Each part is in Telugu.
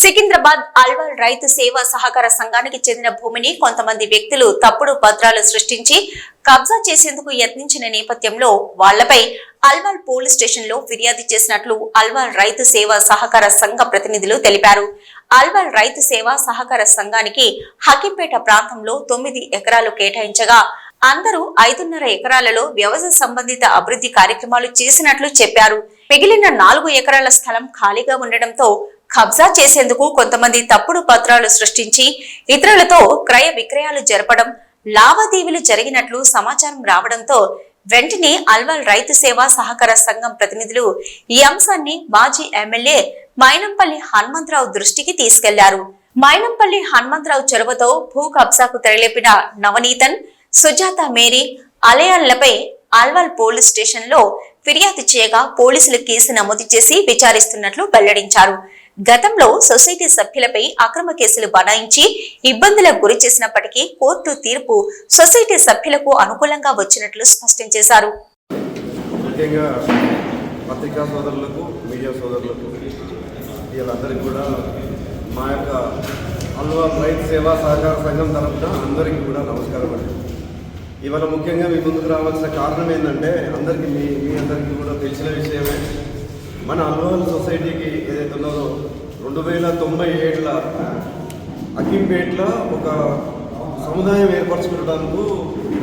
సికింద్రాబాద్ అల్వాల్ రైతు సేవా సహకార సంఘానికి చెందిన భూమిని కొంతమంది వ్యక్తులు తప్పుడు పత్రాలు సృష్టించి కబ్జా చేసేందుకు యత్నించిన నేపథ్యంలో వాళ్ళపై అల్వాల్ పోలీస్ స్టేషన్లో ఫిర్యాదు చేసినట్లు అల్వాల్ రైతు సేవా సహకార సంఘ ప్రతినిధులు తెలిపారు. అల్వాల్ రైతు సేవా సహకార సంఘానికి హకింపేట ప్రాంతంలో తొమ్మిది ఎకరాలు కేటాయించగా అందరూ ఐదున్నర ఎకరాలలో వ్యవసాయ సంబంధిత అభివృద్ధి కార్యక్రమాలు చేసినట్లు చెప్పారు. మిగిలిన నాలుగు ఎకరాల స్థలం ఖాళీగా ఉండడంతో కబ్జా చేసేందుకు కొంతమంది తప్పుడు పత్రాలు సృష్టించి ఇతరులతో క్రయ విక్రయాలు జరపడం లావాదేవీలు జరిగినట్లు సమాచారం రావడంతో వెంటనే అల్వాల్ రైతు సేవా సహకార సంఘం ప్రతినిధులు ఈ అంశాన్ని మాజీ ఎమ్మెల్యే మైనంపల్లి హనుమంతరావు దృష్టికి తీసుకెళ్ళారు. మైనంపల్లి హనుమంతరావు చొరవతో భూ కబ్జాకు తెరలేపిన నవనీతన్ సుజాత మేరీ అలయాన్లపై అల్వాల్ పోలీస్ స్టేషన్లో ఫిర్యాదు చేయగా పోలీసులు కేసు నమోదు చేసి విచారిస్తున్నట్లు వెల్లడించారు. గతంలో సొసైటీ సభ్యులపై అక్రమ కేసులు బనాయించి ఇబ్బందులకు గురి చేసినప్పటికీ కోర్టు తీర్పు సొసైటీ సభ్యులకు అనుకూలంగా వచ్చినట్లు స్పష్టం చేశారు. ముఖ్యంగా పత్రికా సోదరులకు మీడియా సోదరులకు వీళ్ళందరికీ కూడా మా యొక్క అల్వా రైతు సేవా సహకార సంఘం తరఫున అందరికీ కూడా నమస్కారం అండి. ఇవాళ ముఖ్యంగా మీ ముందుకు రావాల్సిన కారణం ఏంటంటే అందరికీ మీ మీ అందరికీ కూడా తెలిసిన విషయమే. మన అల్వాల్ సొసైటీకి ఏదైతే ఉన్నదో రెండు వేల తొంభై ఏడుల అకింపేట్ల ఒక సముదాయం ఏర్పరచుకోవడానికి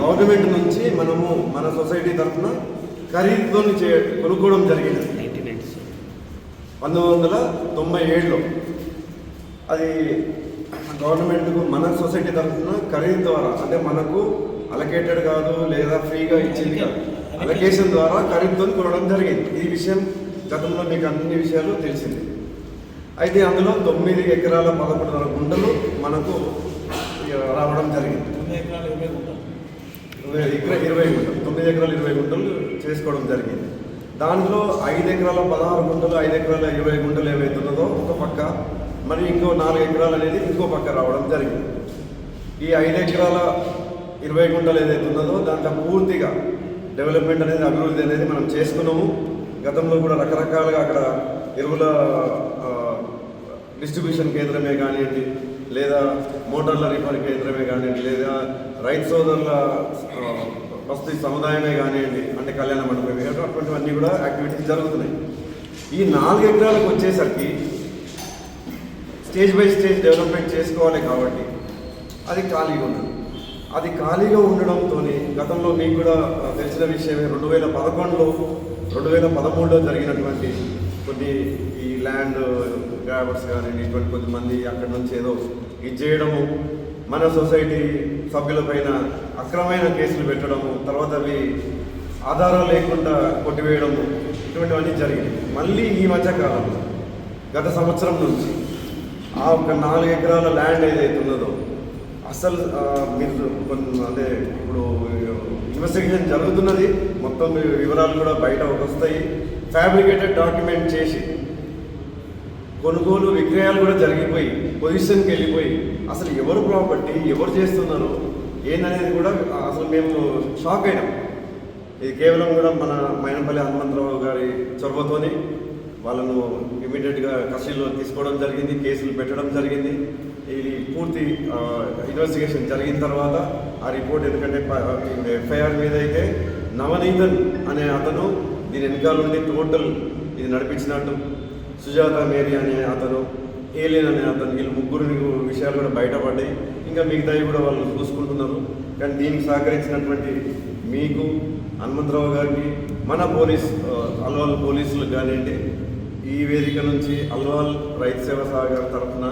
గవర్నమెంట్ నుంచి మనము మన సొసైటీ తరఫున ఖరీదుతో చే కొనుక్కోవడం జరిగింది పంతొమ్మిది వందల తొంభై ఏడులో. అది గవర్నమెంట్కు మన సొసైటీ తరఫున ఖరీదు ద్వారా అంటే మనకు అలకేటెడ్ కాదు లేదా ఫ్రీగా ఇచ్చింది కాదు అలకేషన్ ద్వారా ఖరీదుతో కొనడం జరిగింది. ఈ విషయం గతంలో మీకు అన్ని విషయాలు తెలిసింది. అయితే అందులో తొమ్మిది ఎకరాల పదకొండున్నర గుంటలు మనకు రావడం జరిగింది. ఇరవై గుంటలు. తొమ్మిది ఎకరాలు ఇరవై గుంటలు చేసుకోవడం జరిగింది. దాంట్లో ఐదు ఎకరాల పదహారు గుంటలు ఐదు ఎకరాల ఇరవై గుంటలు ఏవైతున్నదో ఒక పక్క మరి ఇంకో నాలుగు ఎకరాలు అనేది ఇంకో పక్క రావడం జరిగింది. ఈ ఐదు ఎకరాల ఇరవై గుంటలు ఏదైతే ఉన్నదో దాంట్లో పూర్తిగా డెవలప్మెంట్ అనేది అభివృద్ధి అనేది మనం చేసుకున్నాము. గతంలో కూడా రకరకాలుగా అక్కడ ఎరువుల డిస్ట్రిబ్యూషన్ కేంద్రమే కానివ్వండి లేదా మోటార్ల రిపేర్ కేంద్రమే కానివ్వండి లేదా రైతు సోదరుల వస్తు సముదాయమే కానివ్వండి అంటే కళ్యాణ మండపమే కానీ అటువంటివన్నీ కూడా యాక్టివిటీస్ జరుగుతున్నాయి. ఈ నాలుగు ఎకరాలకు వచ్చేసరికి స్టేజ్ బై స్టేజ్ డెవలప్మెంట్ చేసుకోవాలి కాబట్టి అది ఖాళీగా ఉన్నది అది ఖాళీగా ఉండడంతో గతంలో మీకు కూడా తెలిసిన విషయమే రెండు వేల పదకొండులో రెండు వేల పదమూడులో జరిగినటువంటి కొన్ని ఈ ల్యాండ్ గ్రాబర్స్ కానీ ఇటువంటి కొంతమంది అక్కడి నుంచి ఏదో ఇది చేయడము మన సొసైటీ సభ్యులపైన అక్రమైన కేసులు పెట్టడము తర్వాత అవి ఆధారాలు లేకుండా కొట్టివేయడము ఇటువంటివన్నీ జరిగింది. మళ్ళీ ఈ మధ్యకాలంలో గత సంవత్సరం నుంచి ఆ ఒక నాలుగు ఎకరాల ల్యాండ్ ఏదైతే ఉన్నదో అసలు మీరు కొన్ని అదే ఇప్పుడు ఇన్వెస్టిగేషన్ జరుగుతున్నది. మొత్తం వివరాలు కూడా బయట వస్తాయి. ఫ్యాబ్రికేటెడ్ డాక్యుమెంట్ చేసి కొనుగోలు విక్రయాలు కూడా జరిగిపోయి పొజిషన్కి వెళ్ళిపోయి అసలు ఎవరు ప్రాపర్టీ ఎవరు చేస్తున్నారు ఏందనేది కూడా అసలు మేము షాక్ అయినాం. ఇది కేవలం కూడా మన మైనపల్లి హనుమంతరావు గారి చొరవతోనే వాళ్ళను ఇమీడియట్గా కస్టడీలో తీసుకోవడం జరిగింది కేసులు పెట్టడం జరిగింది. ఇది పూర్తి ఇన్వెస్టిగేషన్ జరిగిన తర్వాత ఆ రిపోర్ట్ ఎందుకంటే ఎఫ్ఐఆర్ మీద అయితే నవనీతన్ అనే అతను దీని వెనకాల నుండి టోటల్ ఇది నడిపించినట్టు. సుజాత మేరీ అనే అతను ఏలియన్ అనే అతను వీళ్ళు ముగ్గురు విషయాలు కూడా బయటపడ్డాయి. ఇంకా మిగతావి కూడా వాళ్ళు చూసుకుంటున్నారు. కానీ దీనికి సహకరించినటువంటి మీకు హనుమంతరావు గారికి మన పోలీస్ అల్వాల్ పోలీసులకు కానివ్వండి ఈ వేదిక నుంచి అల్వాల్ రైతు సేవ సహకార తరఫున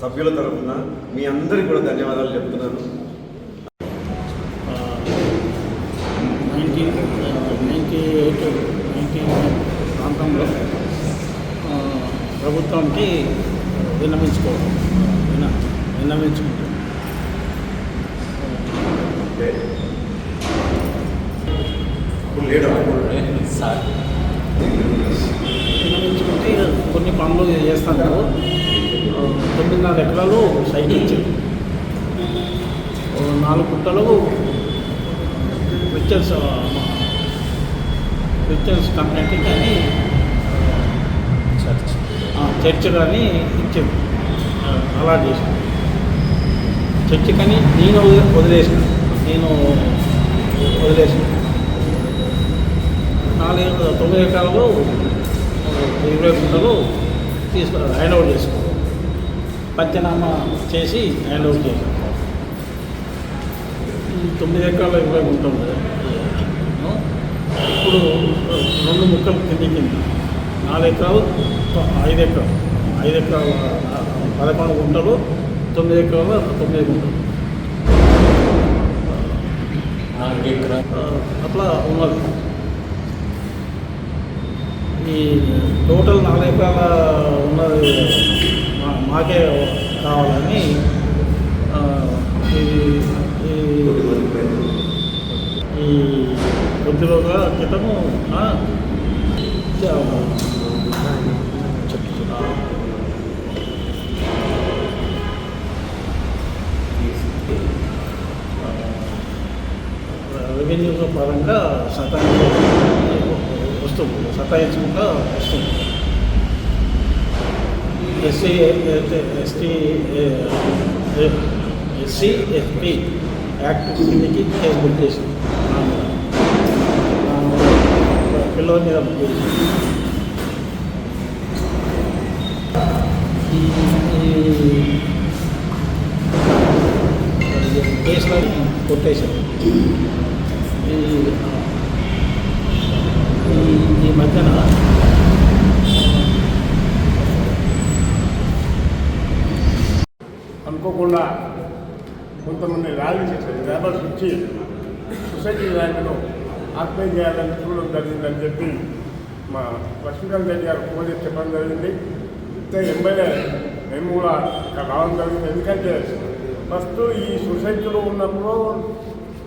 సభ్యుల తరఫున మీ అందరికీ కూడా ధన్యవాదాలు చెప్తున్నాను. నైన్టీన్ నైంటీ ఎయిట్ నైన్టీ ప్రాంతంలో ఆ, ప్రభుత్వానికి విన్నవించుకోవడం విన్న విన్నవించుకుంటాం. లేడా? విన్నవించుకుంటే కొన్ని పనులు చేస్తాను. తొమ్మిదిన్నర ఎకరాలు సైట్ ఇచ్చారు. నాలుగు గుట్టలు పిక్చర్స్ పిక్చర్స్ కంప్లైంట్ కానీ చర్చ్ కానీ ఇచ్చారు. చేశాను చర్చ్ కానీ నేను వదిలేసాను. నేను వదిలేసాను. నాలుగు తొమ్మిది ఎకరాలు ఇరవై గుంటలు తీసుకు హ్యాండ్ ఓవర్ చేసుకో పంచనామా చేసి హ్యాండ్ ఓవర్ ఈ తొమ్మిది ఎకరాల ఇరవై గుంటలు ఇప్పుడు రెండు ముక్కలు కింది కింద. నాలుగు ఎకరాలు ఐదు ఎకరాలు ఐదు ఎకరాల పదకొండు గుంటలు తొమ్మిది ఎకరాల తొమ్మిది గుంటలు. అట్లా ఉన్నది. ఈ టోటల్ నాలుగు ఎకరాల ఉన్నది మా- మాకే కావాలని ఈ ఈ- ఈ కొద్ది రోజుల క్రితము రెవెన్యూ పరంగా సతాయించ వస్తుంది సతాయించకుండా వస్తుంది. SC ST SC SP act కిందకి కేసు బుక్ చేసింది. నా పిల్లల మీద బుక్ చేసింది? కేసులో కొట్టేశారు. ఈ ఈ- ఈ మధ్యన అనుకోకుండా కొంతమంది ర్యాలీ చేశారు. లేబర్స్ ఇచ్చి సొసైటీ ర్యాలీలో ఆక్యుపై చేయాలని చూడడం జరిగిందని చెప్పి మా లక్ష్మీకాంత్ రెడ్డి గారు ఫోన్ చేసి చెప్పడం జరిగింది. అయితే ఎమ్మెల్యే మేము కూడా ఇక్కడ రావడం జరిగింది. ఎందుకంటే ఫస్ట్ ఈ సొసైటీలో ఉన్నప్పుడు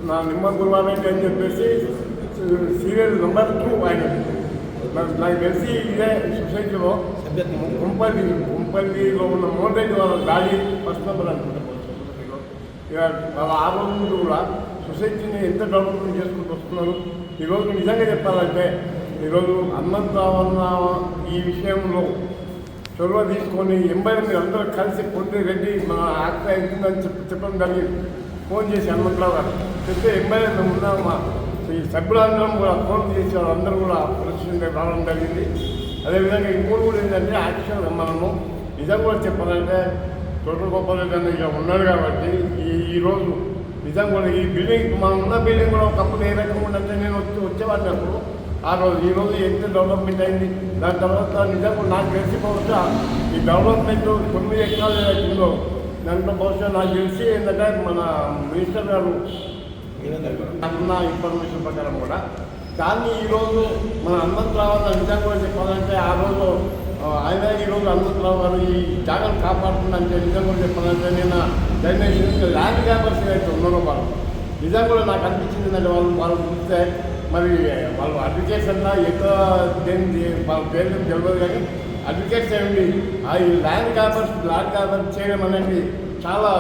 నా నిమ్మ గురువారెడ్డి అని చెప్పేసి సీరియల్ నెంబర్ టూ ఆయన నాకు తెలిసి ఇదే సొసైటీలో కుంపల్లి కుంపల్లిలో ఉన్న మోడెడ్డి వాళ్ళ డాడీ ఫస్ట్ నెంబర్ అనుకుంటా సొసైటీలో వాళ్ళ ఆ రోజు నుండి కూడా సొసైటీని ఎంత డెవలప్మెంట్ చేసుకుంటూ వస్తున్నారు ఈరోజు నిజంగా చెప్పాలంటే ఈరోజు హనుమంతరావన్న ఈ విషయంలో చొరవ తీసుకొని ఎంబై మీరు అందరూ కలిసి పొంది రెడ్డి మన ఆక్ట అవుతుందని చెప్పి చెప్పడం జరిగింది ఫోన్ చేసి హనుమంతరావు గారు చెప్తే ఎంబై మేము ఉన్నామా ఈ సభ్యులందరం కూడా ఫోన్ చేసే వాళ్ళందరూ కూడా పరిస్థితి రావడం జరిగింది అదేవిధంగా ఇంకోటి కూడా ఏంటంటే యాక్షన్ మనము నిజం కూడా చెప్పాలంటే తోట గోపాలరెడ్డి అన్న ఇలా ఉన్నాడు కాబట్టి ఈ ఈరోజు నిజం కూడా ఈ బిల్డింగ్ మనం ఉన్న బిల్డింగ్ కూడా ఒకప్పుడు ఏ రకంగా ఉందంటే నేను వచ్చి వచ్చేవాడిని అప్పుడు ఆ రోజు ఈ రోజు ఎంత డెవలప్మెంట్ అయింది దాని తర్వాత నిజంగా నాకు తెలిసి బహుశా ఈ డెవలప్మెంట్ తొమ్మిది ఎకరాలు ఏదైతుందో దాంట్లో బహుశా నాకు తెలిసి ఏంటంటే మన మినిస్టర్ గారు నాకున్న ఇన్ఫర్మేషన్ ప్రకారం కూడా. దాన్ని ఈరోజు మన హనుమంతరావు గారు నిజంగా కూడా చెప్పాలంటే ఆ రోజు ఆయన ఈరోజు హనుమంతరావు గారు ఈ జాగాను కాపాడుతుందంటే నిజంగా కూడా చెప్పాలంటే నేను దయచేసి ల్యాండ్ క్యాపర్స్ అయితే ఉన్నారో వాళ్ళు నిజంగా కూడా నాకు అనిపించింది ఏంటంటే వాళ్ళు వాళ్ళు చూస్తే మరి వాళ్ళు అడ్వకేషన్ ఎంత దేని వాళ్ళ పేర్లు తెలియదు కానీ అడ్వకేట్స్ ఏమిటి? ఆ ఈ ల్యాండ్ క్యాపర్స్ ల్యాండ్ క్యాపర్స్ చేయడం అనేది చాలా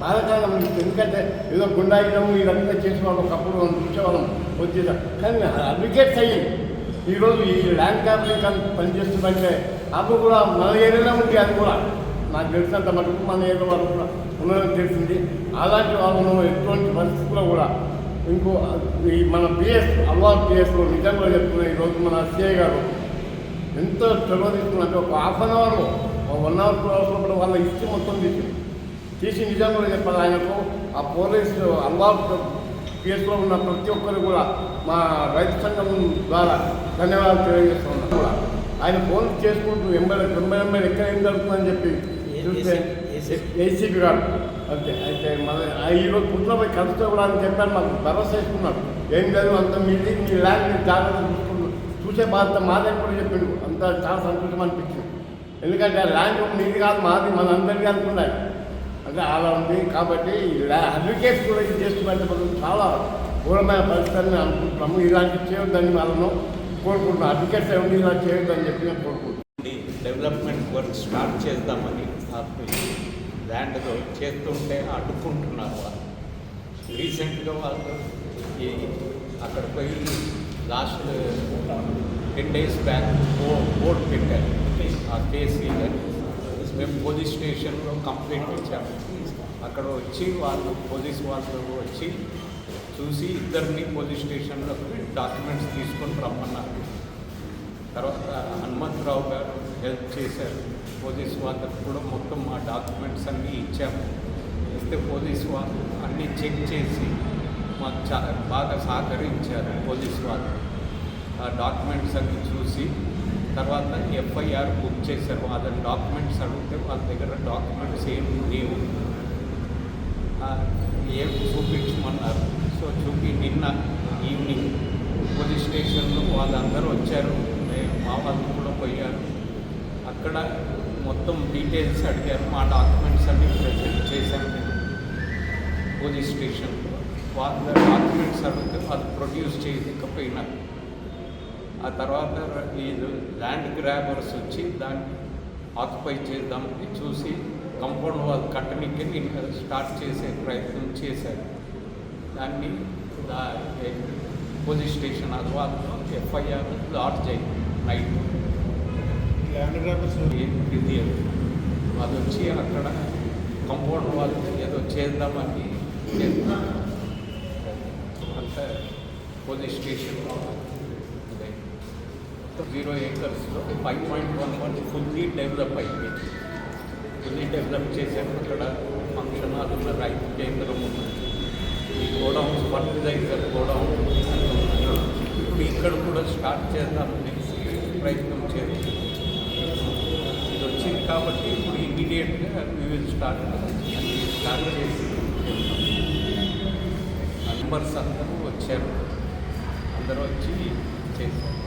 బాధాకరం ఎందుకంటే ఏదో గుండాయిడము ఇవన్నీ చేసిన వాళ్ళు ఒకప్పుడు మనం చూసేవాళ్ళం వచ్చేదా కానీ అడ్వకేట్స్ అయ్యి ఈరోజు ఈ ల్యాండ్ క్యాపిటల్ పనిచేస్తుందంటే అప్పుడు కూడా మన ఏరియాలో ఉంది అది కూడా. నాకు తెలిసినంత మటుకు మన ఏరియా వాళ్ళు కూడా ఉన్నదని తెలిసింది. అలాంటి వాళ్ళను ఎటువంటి పరిస్థితుల్లో కూడా ఇంకో ఈ మన పిఎస్ అల్వాల్ పిఎస్లో నిజంగా చెప్తున్నా ఈరోజు మన సిఐ గారు. ఎంతో చొరవ తీసుకున్నట్టు ఒక హాఫ్ అన్ అవర్లో వన్ అవర్ టూ అవర్స్ లోపల వాళ్ళ ఇచ్చి మొత్తం తీసింది. తీసి నిజంగా చెప్పాలి. ఆయనకు ఆ పోలీసు అల్వాల్ కేసులో ఉన్న ప్రతి ఒక్కరు కూడా మా రైతు సంఘం ద్వారా ధన్యవాదాలు తెలియజేస్తున్నాం కూడా. ఆయన ఫోన్ చేసుకుంటూ ఎంబై తొంభై ఎంబై ఎక్కడ ఏం జరుగుతుందని చెప్పి చూస్తే ఏసీపీ గారు. అంతే అయితే మన ఆ ఈరోజు పుట్టిన పోయి కలిస్తే కూడా అని చెప్పారు మాకు భరోసా ఇస్తున్నారు ఏం లేదు అంత మీది మీ ల్యాండ్ మీరు జాగ్రత్త చూసుకుంటున్నారు చూసే బాధ్యత మాదే కూడా చెప్పిండు. అంత చాలా సంతోషం అనిపించింది. ఎందుకంటే ఆ ల్యాండ్ మీది కాదు మాది మన అందరికీ అనుకున్నాయి అంటే అలా ఉంది. కాబట్టి అడ్వకేట్స్ కూడా ఇది చేసుకుంటే మనం చాలా ఘోరమైన పరిస్థితిని అనుకుంటున్నాము. ఇలాంటి చేయొద్దని వాళ్ళను కోరుకుంటున్నాం. అడ్వకేట్స్ ఏమి ఇలా చేయొద్దని చెప్పి నేను కోరుకుంటున్నాను. డెవలప్మెంట్ వర్క్ స్టార్ట్ చేద్దామని ల్యాండ్తో చేస్తుంటే అడ్డుకుంటున్నారు వాళ్ళు. రీసెంట్గా వాళ్ళు అక్కడ పోయి last ten days back board పెట్టారు. ఆ కేసీ మేము పోలీస్ స్టేషన్లో కంప్లైంట్ ఇచ్చాము. అక్కడ వచ్చి వాళ్ళు పోలీస్ వాళ్ళు వచ్చి చూసి ఇద్దరిని పోలీస్ స్టేషన్లో డాక్యుమెంట్స్ తీసుకొని రమ్మన్నారు. తర్వాత హనుమంతరావు గారు హెల్ప్ చేశారు. పోలీస్ వాళ్ళకు కూడా మొత్తం మా డాక్యుమెంట్స్ అన్నీ ఇచ్చాము. ఇస్తే పోలీస్ వాళ్ళు అన్నీ చెక్ చేసి మాకు చాలా బాగా సహకరించారు పోలీస్ వాళ్ళు. ఆ డాక్యుమెంట్స్ అన్నీ చూసి తర్వాత ఎఫ్ఐఆర్ బుక్ చేశారు. వాళ్ళ డాక్యుమెంట్స్ అడిగితే వాళ్ళ దగ్గర డాక్యుమెంట్స్ ఏం లేవు. ఏం చూపించమన్నారు? సో చూపి నిన్న ఈవినింగ్ పోలీస్ స్టేషన్లో వాళ్ళందరూ వచ్చారు. మా వాళ్ళు కూడా పోయారు. అక్కడ మొత్తం డీటెయిల్స్ అడిగారు. మా డాక్యుమెంట్స్ అన్ని ప్రజెంట్ చేశాను నేను పోలీస్ స్టేషన్లో వాళ్ళ డాక్యుమెంట్స్ అడిగితే వాళ్ళు ప్రొడ్యూస్ చేయకపోయినా ఆ తర్వాత వీళ్ళు ల్యాండ్ గ్రాబర్స్ వచ్చి దాన్ని ఆక్యుపై చేద్దామని చూసి కంపౌండ్ వాల్ కట్టనికి స్టార్ట్ చేసే ప్రయత్నం చేశారు. దాన్ని దా పోలీస్ స్టేషన్ అద్వాలో ఎఫ్ఐఆర్ లాడ్జ్ అయింది నైట్ ల్యాండ్ గ్రాబర్స్ ఇది వాళ్ళు వచ్చి అక్కడ కంపౌండ్ వాల్ ఏదో చేద్దామని అంత పోలీస్ స్టేషన్లో zero ఏకర్స్లో five point one one fully develop అయిపోయింది ఫుల్లీ డెవలప్ చేశారు అక్కడ ఫంక్షన్ హాల్ ఉన్న రైతు కేంద్రం ఉంది. ఈ గోడౌన్ ఫర్టిలైజర్ గోడౌన్ ఇప్పుడు ఇక్కడ కూడా స్టార్ట్ చేద్దామని ప్రయత్నం చేస్తాం ఇది వచ్చింది కాబట్టి ఇప్పుడు ఇమీడియట్గా వీ విల్ స్టార్ట్ స్టార్ట్ చేసి మెంబర్స్ అందరూ వచ్చారు. అందరూ వచ్చి చేశారు.